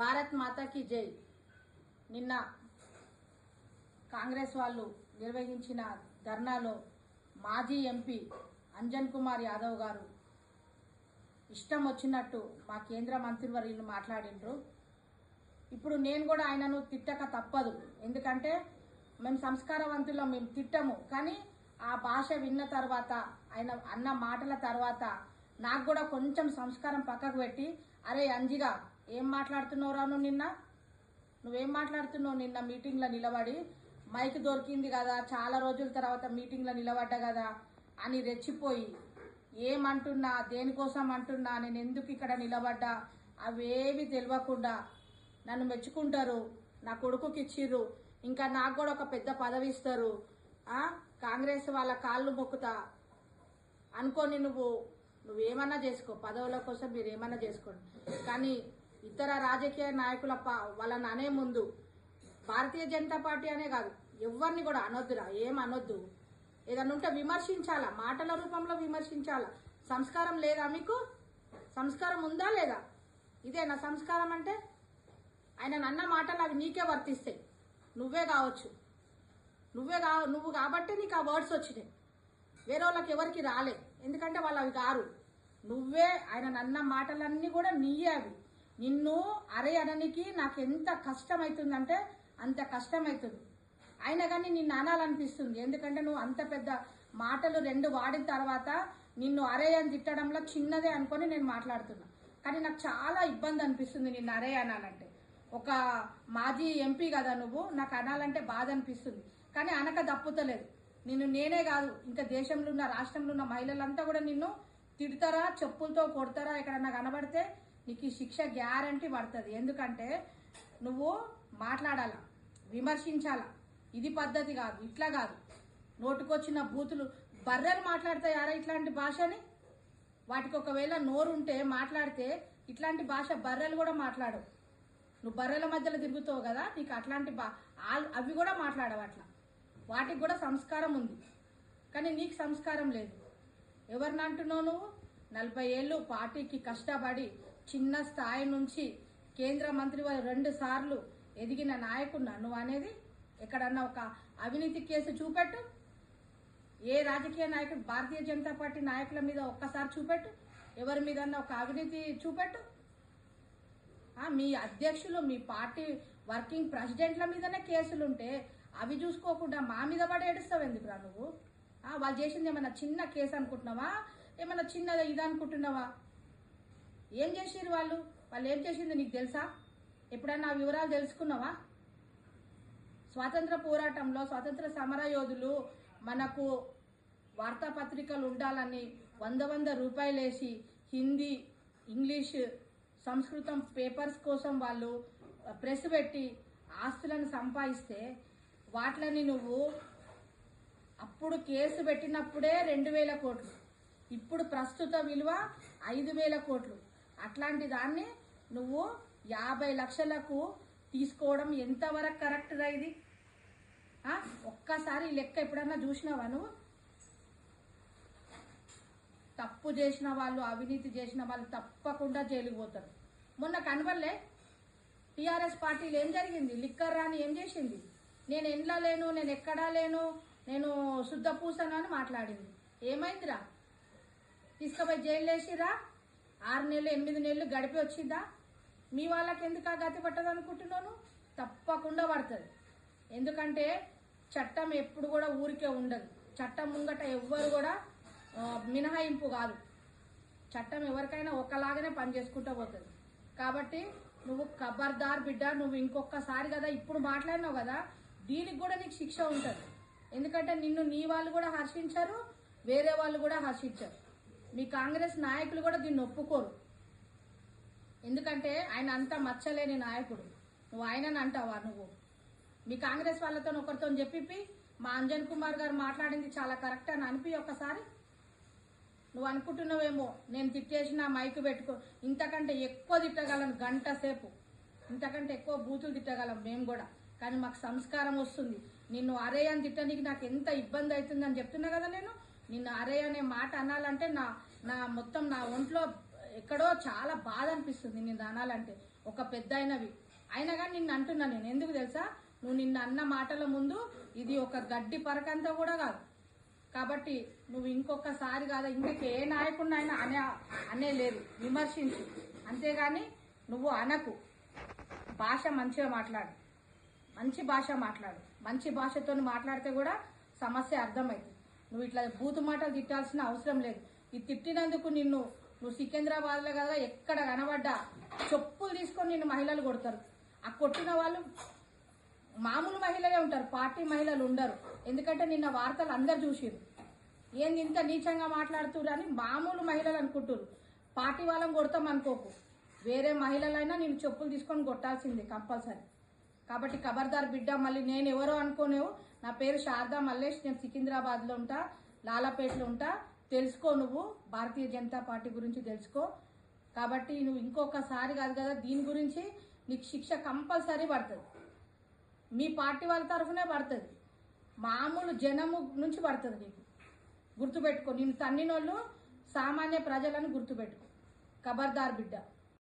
భారత్ మాతాకి జై. నిన్న కాంగ్రెస్ వాళ్ళు నిర్వహించిన ధర్నాలో మాజీ ఎంపీ అంజన్ కుమార్ యాదవ్ గారు ఇష్టం వచ్చినట్టు మా కేంద్ర మంత్రివర్యులు మాట్లాడిండ్రు. ఇప్పుడు నేను కూడా ఆయనను తిట్టక తప్పదు. ఎందుకంటే మేము సంస్కారవంతులం మేము తిట్టము. కానీ ఆ భాష విన్న తర్వాత ఆయన అన్న మాటల తర్వాత నాకు కూడా కొంచెం సంస్కారం పక్కకు పెట్టి అరే అంజిగా ఏం మాట్లాడుతున్నావురా నువ్వు నిన్న? నువ్వేం మాట్లాడుతున్నావు నిన్న మీటింగ్లో నిలబడి? మైక్ దొరికింది కదా చాలా రోజుల తర్వాత మీటింగ్లో నిలబడ్డా కదా అని రెచ్చిపోయి. ఏమంటున్నా దేనికోసం అంటున్నా నేను ఎందుకు ఇక్కడ నిలబడ్డా? అవేవి తెలియకుండా నన్ను మెచ్చుకుంటారు నా కొడుకుకి ఇచ్చిర్రు ఇంకా నాకు కూడా ఒక పెద్ద పదవి ఇస్తారు. కాంగ్రెస్ వాళ్ళ కాళ్ళు మొక్కుతా. అనుకోని నువ్వు నువ్వేమన్నా చేసుకో పదవుల కోసం మీరు ఏమన్నా చేసుకోండి. కానీ ఇతర రాజకీయ నాయకుల పా- వాళ్ళని అనే ముందు భారతీయ జనతా పార్టీ అనే కాదు ఎవరిని కూడా అనొద్దురా ఏం అనొద్దు. ఏదన్నా ఉంటే విమర్శించాలా మాటల రూపంలో విమర్శించాలా? సంస్కారం లేదా మీకు? సంస్కారం ఉందా లేదా? ఇదేనా సంస్కారం అంటే? ఆయన అన్న మాటలు అవి నీకే వర్తిస్తాయి. నువ్వే కావచ్చు. నువ్వే కా నువ్వు కాబట్టి నీకు ఆ వర్డ్స్ వచ్చినాయి. వేరే వాళ్ళకి ఎవరికి రాలే. ఎందుకంటే వాళ్ళు అవి కారు. నువ్వే ఆయన అన్న మాటలన్నీ కూడా నీయే అవి. నిన్ను అరే అననికి నాకు ఎంత కష్టమవుతుందంటే అంత కష్టమవుతుంది అయినా కానీ నిన్ను అనాలనిపిస్తుంది. ఎందుకంటే నువ్వు అంత పెద్ద మాటలు రెండు వాడిన తర్వాత నిన్ను అరే అని తిట్టడంలో చిన్నదే అనుకొని నేను మాట్లాడుతున్నా. కానీ నాకు చాలా ఇబ్బంది అనిపిస్తుంది నిన్ను అరే అనాలంటే. ఒక మాజీ ఎంపీ కదా నువ్వు నాకు అనాలంటే బాధ అనిపిస్తుంది. కానీ అనక దప్పుతలేదు నిన్ను నేనే కాదు ఇంకా దేశంలో ఉన్న రాష్ట్రంలో ఉన్న మహిళలంతా కూడా నిన్ను తిడతారా చెప్పులతో కొడతారా ఎక్కడన్నా కనబడితే నీకు ఈ శిక్ష గ్యారంటీ పడుతుంది. ఎందుకంటే నువ్వు మాట్లాడాల విమర్శించాల. ఇది పద్ధతి కాదు ఇట్లా కాదు. నోటుకొచ్చిన బూతులు బర్రెలు మాట్లాడతాయారా ఇట్లాంటి భాషని? వాటికి ఒకవేళ నోరుంటే మాట్లాడితే ఇట్లాంటి భాష బర్రెలు కూడా మాట్లాడవు. నువ్వు బర్రెల మధ్యలో తిరుగుతావు కదా నీకు అట్లాంటి బా అవి కూడా మాట్లాడవు అట్లా. వాటికి కూడా సంస్కారం ఉంది. కానీ నీకు సంస్కారం లేదు. ఎవరిని అంటున్నావు నువ్వు? నలభై ఏళ్ళు పార్టీకి కష్టపడి చిన్న స్థాయి నుంచి కేంద్ర మంత్రి వారు రెండు సార్లు ఎదిగిన నాయకున్నా నువ్వు అనేది ఎక్కడన్నా ఒక అవినీతి కేసు చూపెట్టు. ఏ రాజకీయ నాయకుడు భారతీయ జనతా పార్టీ నాయకుల మీద ఒక్కసారి చూపెట్టు. ఎవరి మీద ఒక అవినీతి చూపెట్టు. మీ అధ్యక్షులు మీ పార్టీ వర్కింగ్ ప్రెసిడెంట్ల మీదనే కేసులుంటే అవి చూసుకోకుండా మా మీద పడి ఏడుస్తావు ఎందుకురా నువ్వు? వాళ్ళు చేసింది ఏమైనా చిన్న కేసు అనుకుంటున్నావా? ఏమైనా చిన్న ఇది అనుకుంటున్నావా ఏం చేసిరు వాళ్ళు? వాళ్ళు ఏం చేసింది నీకు తెలుసా? ఎప్పుడన్నా వివరాలు తెలుసుకున్నావా? స్వాతంత్ర పోరాటంలో స్వాతంత్ర సమర యోధులు మనకు వార్తాపత్రికలు ఉండాలని వంద వంద రూపాయలు వేసి హిందీ ఇంగ్లీష్ సంస్కృతం పేపర్స్ కోసం వాళ్ళు ప్రెస్ పెట్టి ఆస్తులను సంపాదిస్తే వాటిని నువ్వు అప్పుడు కేసు పెట్టినప్పుడే రెండు వేల కోట్లు. ఇప్పుడు ప్రస్తుత విలువ ఐదు వేల కోట్లు. అట్లాంటి దాన్ని నువ్వు యాభై లక్షలకు తీసుకోవడం ఎంతవరకు కరెక్ట్గా ఇది? ఒక్కసారి లెక్క ఎప్పుడన్నా చూసినావా నువ్వు? తప్పు చేసిన వాళ్ళు అవినీతి చేసిన వాళ్ళు తప్పకుండా జైలుకు పోతారు. మొన్న కనబడలే టీఆర్ఎస్ పార్టీలు ఏం జరిగింది? లిక్కర్ రాని ఏం చేసింది? నేను ఎండ్లా లేను నేను ఎక్కడా లేను నేను శుద్ధ పూసను అని మాట్లాడింది. ఏమైందిరా? తీసుకుపోయి జైలు వేసిరా? ఆరు నెలలు ఎనిమిది నెలలు గడిపి వచ్చిందా? మీ వాళ్ళకి ఎందుకు ఆ గతి పట్టదు అనుకుంటున్నాను? తప్పకుండా పడుతుంది. ఎందుకంటే చట్టం ఎప్పుడు కూడా ఊరికే ఉండదు. చట్టం ముంగట ఎవ్వరు కూడా మినహాయింపు కాదు. చట్టం ఎవరికైనా ఒకలాగానే పని చేసుకుంటూ పోతుంది. కాబట్టి నువ్వు ఖబర్దార్ బిడ్డ నువ్వు ఇంకొకసారి కదా ఇప్పుడు మాట్లాడినావు కదా దీనికి కూడా నీకు శిక్ష ఉంటుంది. ఎందుకంటే నిన్ను నీ వాళ్ళు కూడా హర్షించారు వేరే వాళ్ళు కూడా హర్షించారు. మీ కాంగ్రెస్ నాయకులు కూడా దీన్ని ఒప్పుకోరు. ఎందుకంటే ఆయన అంత మచ్చలేని నాయకుడు. నువ్వు ఆయనని అంటావా నువ్వు? మీ కాంగ్రెస్ వాళ్ళతో ఒకరితో చెప్పి మా అంజన్ కుమార్ గారు మాట్లాడింది చాలా కరెక్ట్ అని అనిపి ఒక్కసారి నువ్వు అనుకుంటున్నావేమో నేను తిట్టేసిన మైక్ పెట్టుకో ఇంతకంటే ఎక్కువ తిట్టగలను గంట సేపు. ఇంతకంటే ఎక్కువ బూతులు తిట్టగలం మేము కూడా. కానీ మాకు సంస్కారం వస్తుంది. నిన్ను అరే అని తిట్టడానికి నాకు ఎంత ఇబ్బంది అవుతుందని చెప్తున్నా కదా నేను? నిన్ను అరే అనే మాట అనాలంటే నా నా మొత్తం నా ఒంట్లో ఎక్కడో చాలా బాధ అనిపిస్తుంది నిన్ను అనాలంటే. ఒక పెద్ద అయినవి అయినా కానీ నిన్ను అంటున్నా నేను. ఎందుకు తెలుసా? నువ్వు నిన్న అన్న మాటల ముందు ఇది ఒక గడ్డి పరకంతా కూడా కాదు. కాబట్టి నువ్వు ఇంకొకసారి కాదా ఇంకొక ఏ నాయకుడినైనా అనే అనే లేదు. విమర్శించు. అంతేగాని నువ్వు అనకు. భాష మంచిగా మాట్లాడు. మంచి భాష మాట్లాడు. మంచి భాషతో మాట్లాడితే కూడా సమస్య అర్థమవుతుంది నువ్వు ఇట్లా బూతు మాటలు తిట్టాల్సిన అవసరం లేదు. ఇది తిట్టినందుకు నిన్ను నువ్వు సికింద్రాబాద్లో కదా ఎక్కడ కనబడ్డా? చెప్పులు తీసుకొని నిన్ను మహిళలు కొడతారు. ఆ కొట్టిన వాళ్ళు మామూలు మహిళలే ఉంటారు పార్టీ మహిళలు ఉండరు. ఎందుకంటే నిన్న వార్తలు అందరు చూసిరు ఏంది ఇంత నీచంగా మాట్లాడుతురు అని మామూలు మహిళలు అనుకుంటురు పార్టీ వాళ్ళని కొడతాం అనుకోకు. వేరే మహిళలైనా నేను చెప్పులు తీసుకొని కొట్టాల్సిందే కంపల్సరీ. కాబట్టి ఖబర్దార్ బిడ్డ మళ్ళీ నేను ఎవరో అనుకోనేవు. నా పేరు శారదా మల్లేష్ నేను సికింద్రాబాద్లో ఉంటా లాలాపేటలో ఉంటా. తెలుసుకో నువ్వు భారతీయ జనతా పార్టీ గురించి తెలుసుకో. కాబట్టి నువ్వు ఇంకొకసారి కాదు కదా దీని గురించి నీకు శిక్ష కంపల్సరీ పడుతుంది. మీ పార్టీ వాళ్ళ తరఫునే పడుతుంది. మామూలు జనము నుంచి పడుతుంది నీకు. గుర్తుపెట్టుకో నేను తన్నినోళ్ళు సామాన్య ప్రజలను గుర్తుపెట్టుకో. ఖబర్దార్ బిడ్డ.